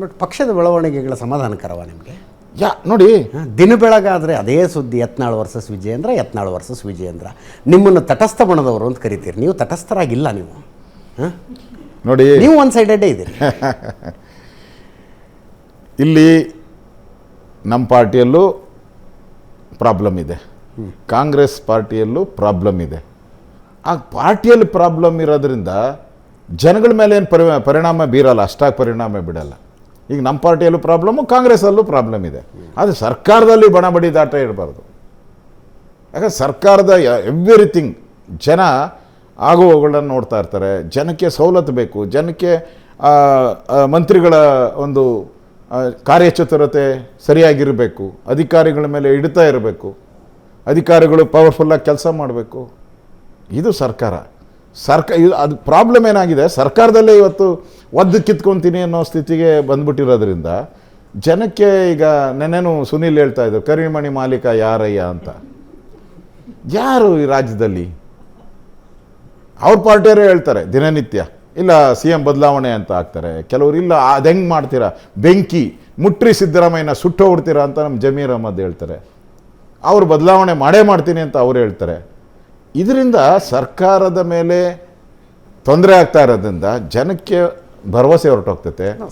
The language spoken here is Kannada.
ಬಟ್ ಪಕ್ಷದ ಬೆಳವಣಿಗೆಗಳ ಸಮಾಧಾನಕರವ ನಿಮಗೆ? ಯಾ ನೋಡಿ. ದಿನ ಬೆಳಗಾದರೆ ಅದೇ ಸುದ್ದಿ ಯತ್ನಾಳ್ ವರ್ಸಸ್ ವಿಜಯೇಂದ್ರ ಯತ್ನಾಳ್ ವರ್ಸಸ್ ವಿಜಯೇಂದ್ರ. ನಿಮ್ಮನ್ನು ತಟಸ್ಥ ಬಣದವರು ಅಂತ ಕರಿತೀರಿ. ನೀವು ತಟಸ್ಥರಾಗಿಲ್ಲ ನೀವು. ಹಾಂ? ನೋಡಿ. ನೀವು ಒನ್ ಸೈಡೆಡೇ ಇದ್ದೀರಿ. ಇಲ್ಲಿ ನಮ್ಮ ಪಾರ್ಟಿಯಲ್ಲೂ ಪ್ರಾಬ್ಲಮ್ ಇದೆ. ಕಾಂಗ್ರೆಸ್ ಪಾರ್ಟಿಯಲ್ಲೂ ಪ್ರಾಬ್ಲಮ್ ಇದೆ. ಆ ಪಾರ್ಟಿಯಲ್ಲಿ ಪ್ರಾಬ್ಲಮ್ ಇರೋದ್ರಿಂದ ಜನಗಳ ಮೇಲೆ ಏನು ಪರಿ ಪರಿಣಾಮ ಬೀರಲ್ಲ ಅಷ್ಟಾಗಿ ಪರಿಣಾಮ ಬಿಡಲ್ಲ. ಈಗ ನಮ್ಮ ಪಾರ್ಟಿಯಲ್ಲೂ ಪ್ರಾಬ್ಲಮ್ಮು ಕಾಂಗ್ರೆಸ್ಸಲ್ಲೂ ಪ್ರಾಬ್ಲಮ್ ಇದೆ. ಆದರೆ ಸರ್ಕಾರದಲ್ಲಿ ಬಣ ಬಡಿದಾಟ ಇರಬಾರ್ದು. ಯಾಕಂದ್ರೆ ಸರ್ಕಾರದ ಎವ್ರಿಥಿಂಗ್ ಜನ ಆಗುವಗಳನ್ನು ನೋಡ್ತಾ ಇರ್ತಾರೆ. ಜನಕ್ಕೆ ಸವಲತ್ತು ಬೇಕು. ಜನಕ್ಕೆ ಮಂತ್ರಿಗಳ ಒಂದು ಕಾರ್ಯಚತುರತೆ ಸರಿಯಾಗಿರಬೇಕು. ಅಧಿಕಾರಿಗಳ ಮೇಲೆ ಇಡ್ತಾ ಇರಬೇಕು. ಅಧಿಕಾರಿಗಳು ಪವರ್ಫುಲ್ಲಾಗಿ ಕೆಲಸ ಮಾಡಬೇಕು. ಇದು ಸರ್ಕಾರ. ಸರ್ಕ ಅದು ಪ್ರಾಬ್ಲಮ್ ಏನಾಗಿದೆ? ಸರ್ಕಾರದಲ್ಲೇ ಇವತ್ತು ಒದ್ದು ಕಿತ್ಕೊತೀನಿ ಅನ್ನೋ ಸ್ಥಿತಿಗೆ ಬಂದ್ಬಿಟ್ಟಿರೋದ್ರಿಂದ ಜನಕ್ಕೆ ಈಗ ನೆನೆನು ಸುನೀಲ್ ಹೇಳ್ತಾ ಇದ್ದರು ಕರಿಮಣಿ ಮಾಲೀಕ ಯಾರಯ್ಯ ಅಂತ. ಯಾರು ಈ ರಾಜ್ಯದಲ್ಲಿ? ಅವ್ರ ಪಾರ್ಟಿಯವರೇ ಹೇಳ್ತಾರೆ, ದಿನನಿತ್ಯ. ಇಲ್ಲ, ಸಿ ಎಂ ಬದಲಾವಣೆ ಅಂತ ಆಗ್ತಾರೆ. ಕೆಲವರು, ಇಲ್ಲ, ಅದು ಹೆಂಗೆ ಮಾಡ್ತೀರಾ? ಬೆಂಕಿ, ಮುಟ್ರಿ ಸಿದ್ದರಾಮಯ್ಯನ ಸುಟ್ಟು ಹೊಡ್ತೀರಾ ಅಂತ ನಮ್ಮ ಜಮೀರ್ ಅಹಮದ್ ಹೇಳ್ತಾರೆ. ಅವರು ಬದಲಾವಣೆ ಮಾಡೇ ಮಾಡ್ತೀನಿ ಅಂತ ಅವ್ರು ಹೇಳ್ತಾರೆ. ಇದರಿಂದ ಸರ್ಕಾರದ ಮೇಲೆ ತೊಂದರೆ ಆಗ್ತಾ ಇರೋದ್ರಿಂದ ಜನಕ್ಕೆ ಭರವಸೆ ಹೊರಟೋಗ್ತೈತೆ.